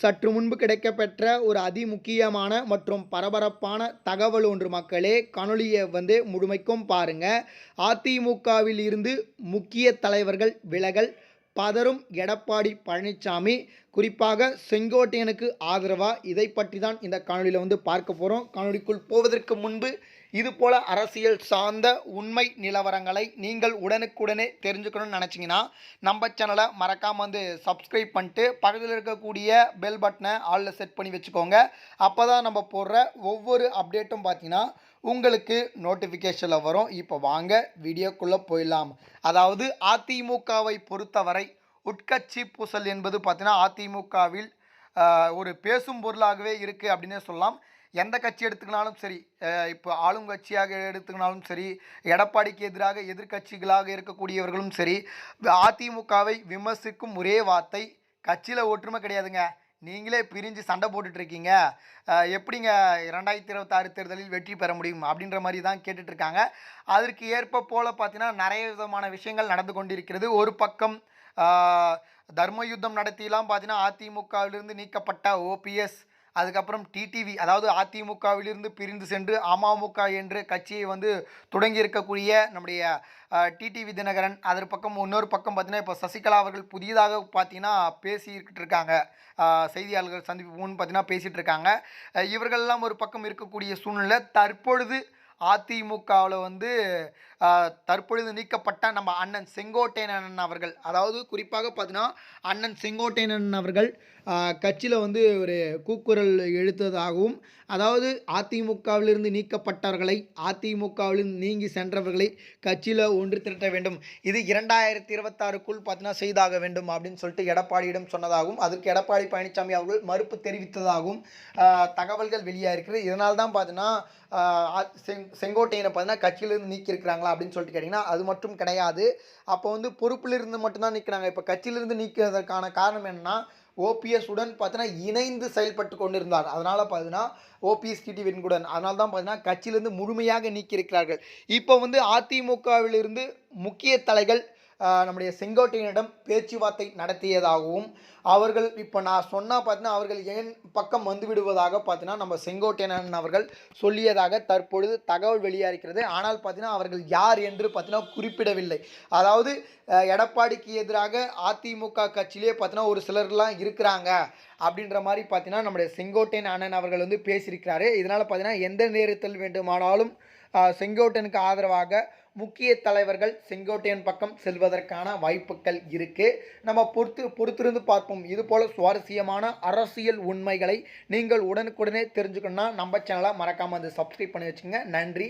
சற்று முன்பு கிடைக்கப்பெற்ற ஒரு அதிமுக்கியமான மற்றும் பரபரப்பான தகவல் ஒன்று மக்களே காணொலியை வந்து முழுமைக்கும் பாருங்க. அதிமுகவில் இருந்து முக்கிய தலைவர்கள் விலகல் பதறும் எடப்பாடி பழனிசாமி குறிப்பாக செங்கோட்டையனுக்கு ஆதரவாக இதை பற்றி தான் இந்த காணொலியில் வந்து பார்க்க போகிறோம் காணொலிக்குள் போவதற்கு முன்பு இதுபோல் அரசியல் சார்ந்த உண்மை நிலவரங்களை நீங்கள் உடனுக்குடனே தெரிஞ்சுக்கணும்னு நினச்சிங்கன்னா நம்ம சேனலை மறக்காமல் வந்து சப்ஸ்கிரைப் பண்ணிட்டு பக்கத்தில் இருக்கக்கூடிய பெல் பட்டனை ஆளில் செட் பண்ணி வச்சுக்கோங்க. அப்போ தான் நம்ம போடுற ஒவ்வொரு அப்டேட்டும் பார்த்தீங்கன்னா உங்களுக்கு நோட்டிஃபிகேஷனில் வரும். இப்போ வாங்க வீடியோக்குள்ளே போயிடலாம். அதாவது அதிமுகவை பொறுத்தவரை உட்கட்சி பூசல் என்பது பார்த்தீங்கன்னா அதிமுகவில் ஒரு பேசும் பொருளாகவே இருக்குது அப்படின்னே சொல்லலாம். எந்த கட்சி எடுத்துக்கினாலும் சரி இப்போ ஆளுங்கட்சியாக எடுத்துக்கினாலும் சரி எடப்பாடிக்கு எதிராக எதிர்க்கட்சிகளாக இருக்கக்கூடியவர்களும் சரி அதிமுகவை விமர்சிக்கும் ஒரே வார்த்தை கட்சியில் ஒற்றுமை கிடையாதுங்க. நீங்களே பிரிஞ்சு சண்டை போட்டுட்ருக்கீங்க. எப்படிங்க ரெண்டாயிரத்தி இருபத்தாறு தேர்தலில் வெற்றி பெற முடியும் அப்படின்ற மாதிரி தான் கேட்டுட்ருக்காங்க. அதற்கு ஏற்ப போல் பார்த்தீங்கன்னா நிறைய விதமான விஷயங்கள் நடந்து கொண்டிருக்கிறது. ஒரு பக்கம் தர்ம யுத்தம் நடத்திலாம் பார்த்தீங்கன்னா அதிமுகவிலிருந்து நீக்கப்பட்ட ஓபிஎஸ் அதுக்கப்புறம் டிடிவி அதாவது அதிமுகவிலிருந்து பிரிந்து சென்று அமமுக என்று கட்சியை வந்து தொடங்கி இருக்கக்கூடிய நம்முடைய டிடிவி தினகரன் அதர் பக்கம் இன்னொரு பக்கம் பார்த்தீங்கன்னா இப்போ சசிகலா அவர்கள் புதியதாக பார்த்தீங்கன்னா பேசிக்கிட்டு இருக்காங்க. செய்தியாளர்கள் சந்திப்பு முன் பார்த்தீங்கன்னா பேசிகிட்டு இருக்காங்க. இவர்கள்லாம் ஒரு பக்கம் இருக்கக்கூடிய சூழ்நிலை தற்பொழுது அதிமுகவில் வந்து தற்பொழுது நீக்கப்பட்ட நம்ம அண்ணன் செங்கோட்டையன் அவர்கள் அதாவது குறிப்பாக பார்த்தீங்கன்னா அண்ணன் செங்கோட்டையன் அவர்கள் கட்சியில் வந்து ஒரு கூக்குரல் எழுத்ததாகவும் அதாவது அதிமுகவிலிருந்து நீக்கப்பட்டவர்களை அதிமுகவிலிருந்து நீங்கி சென்றவர்களை கட்சியில் ஒன்று திரட்ட வேண்டும். இது இரண்டாயிரத்தி இருபத்தாறுக்குள் பார்த்தீங்கன்னா செய்தாக வேண்டும் அப்படின்னு சொல்லிட்டு எடப்பாடியிடம் சொன்னதாகவும் அதற்கு எடப்பாடி பழனிசாமி அவர்கள் மறுப்பு தெரிவித்ததாகவும் தகவல்கள் வெளியாக இருக்கிறது இதனால் தான் பார்த்தீங்கன்னா செங் செங்கோட்டையனை பார்த்தீங்கன்னா கட்சியிலிருந்து நீக்கியிருக்கிறாங்களா அப்படின்னு சொல்லிட்டு கேட்டிங்கன்னா அது மட்டும் கிடையாது. அப்போ வந்து பொறுப்பிலிருந்து மட்டும்தான் நிற்கிறாங்க இப்போ கட்சியிலிருந்து நீக்கிறதற்கான காரணம் என்னன்னா ஓபிஎஸ் உடன் பார்த்தீங்கன்னா இணைந்து செயல்பட்டு கொண்டிருந்தார். அதனால் பார்த்தீங்கன்னா ஓபிஎஸ் டிடி வெண்குடன் அதனால தான் பார்த்தீங்கன்னா கட்சியிலிருந்து முழுமையாக நீக்கியிருக்கிறார்கள். இப்போ வந்து அதிமுகவிலிருந்து முக்கிய தலைகள் நம்முடைய செங்கோட்டையனிடம் பேச்சுவார்த்தை நடத்தியதாகவும் அவர்கள் இப்போ நான் சொன்னால் பார்த்தீங்கன்னா அவர்கள் என் பக்கம் வந்து விடுவதாக பார்த்தீங்கன்னா நம்ம செங்கோட்டையன் அவர்கள் சொல்லியதாக தற்பொழுது தகவல் வெளியாக இருக்கிறது ஆனால் பார்த்தீங்கன்னா அவர்கள் யார் என்று பார்த்தீங்கன்னா குறிப்பிடவில்லை. அதாவது எடப்பாடிக்கு எதிராக அதிமுக கட்சியிலே பார்த்தீங்கன்னா ஒரு சிலர்லாம் இருக்கிறாங்க அப்படின்ற மாதிரி பார்த்தீங்கன்னா நம்முடைய செங்கோட்டையன் அண்ணன் அவர்கள் வந்து பேசியிருக்கிறாரு. இதனால் பார்த்தீங்கன்னா எந்த நேரத்தில் வேண்டுமானாலும் செங்கோட்டனுக்கு ஆதரவாக முக்கிய தலைவர்கள் செங்கோட்டையன் பக்கம் செல்வதற்கான வாய்ப்புகள் இருக்குது நம்ம பொறுத்து பொறுத்திருந்து பார்ப்போம். இதுபோல் சுவாரஸ்யமான அரசியல் உண்மைகளை நீங்கள் உடனுக்குடனே தெரிஞ்சுக்கணும்னா நம்ம சேனலை மறக்காமல் வந்து சப்ஸ்கிரைப் பண்ணி வச்சுங்க நன்றி.